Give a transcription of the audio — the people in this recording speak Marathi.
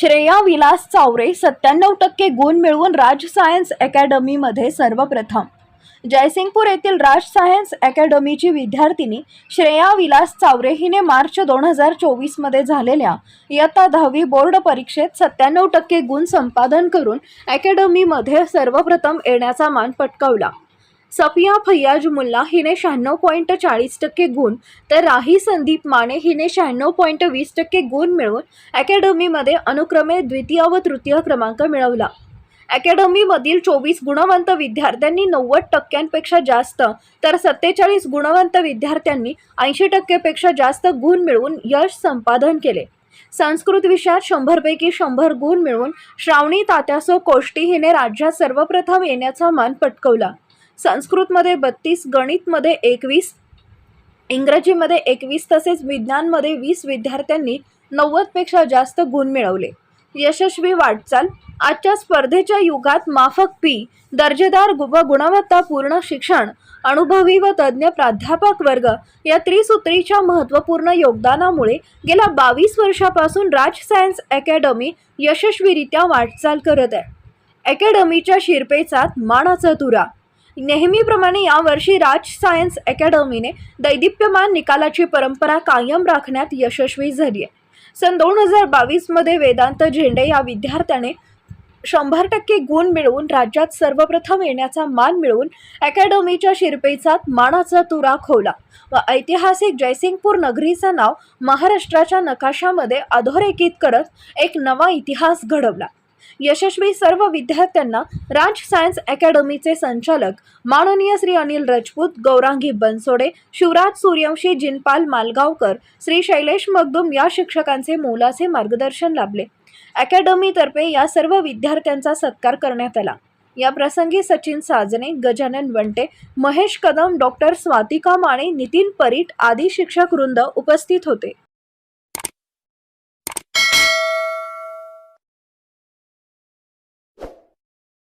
श्रेया विलास चावरे सत्त्याण्णव टक्के गुण मिळवून राज सायन्स अकॅडमीमध्ये सर्वप्रथम. जयसिंगपूर येथील राज सायन्स अकॅडमीची विद्यार्थिनी श्रेया विलास चावरे हिने मार्च दोन हजार चोवीसमध्ये झालेल्या इयत्ता दहावी बोर्ड परीक्षेत सत्त्याण्णव टक्के गुण संपादन करून अकॅडमीमध्ये सर्वप्रथम येण्याचा मान पटकावला. सफिया फैयाज मुल्ला हिने शहाण्णव पॉईंट चाळीस टक्के गुण तर राही संदीप माने हिने शहाण्णव पॉईंट वीस टक्के गुण मिळवून अकॅडमीमध्ये अनुक्रमे द्वितीय व तृतीय क्रमांक मिळवला. अकॅडमीमधील चोवीस गुणवंत विद्यार्थ्यांनी नव्वद टक्क्यांपेक्षा जास्त तर सत्तेचाळीस गुणवंत विद्यार्थ्यांनी ऐंशी टक्केपेक्षा जास्त गुण मिळवून यश संपादन केले. संस्कृत विषयात शंभरपैकी शंभर गुण मिळवून श्रावणी तात्यासो कोष्टी हिने राज्यात सर्वप्रथम येण्याचा मान पटकवला. संस्कृतमध्ये बत्तीस गणितमध्ये एकवीस इंग्रजीमध्ये एकवीस तसेच विज्ञानमध्ये वीस विद्यार्थ्यांनी नव्वदपेक्षा जास्त गुण मिळवले. यशस्वी वाटचाल आजच्या स्पर्धेच्या युगात माफक पी दर्जेदार व गुणवत्तापूर्ण शिक्षण अनुभवी व तज्ज्ञ प्राध्यापक वर्ग या त्रिसूत्रीच्या महत्त्वपूर्ण योगदानामुळे गेल्या बावीस वर्षापासून राज सायन्स अकॅडमी यशस्वीरित्या वाटचाल करत आहे. अकॅडमीच्या शिरपेचात मानाचा तुरा नेहमीप्रमाणे यावर्षी राज सायन्स अकॅडमीने दैदिप्यमान निकालाची परंपरा कायम राखण्यात यशस्वी झाली आहे सन दोन हजार बावीसमध्ये वेदांत झेंडे या विद्यार्थ्याने शंभर टक्के गुण मिळवून राज्यात सर्वप्रथम येण्याचा मान मिळवून अकॅडमीच्या शिरपेचात मानाचा तुरा खोवला. व ऐतिहासिक जयसिंगपूर नगरीचं नाव महाराष्ट्राच्या नकाशामध्ये अधोरेखित करत एक नवा इतिहास घडवला. यशस्वी सर्व विद्यार्थ्यांना राज सायन्स अकॅडमीचे संचालक माननीय श्री अनिल राजपूत गौरांगी बनसोडे शिवराज सूर्यवंशी जिनपाल मालगावकर श्री शैलेश मगदुम या शिक्षकांचे मोलाचे मार्गदर्शन लाभले. अकॅडमीतर्फे या सर्व विद्यार्थ्यांचा सत्कार करण्यात आला. या प्रसंगी सचिन साजने गजानन वंटे महेश कदम डॉक्टर स्वातिका माने नितीन परीट आदी शिक्षक वृंद उपस्थित होते.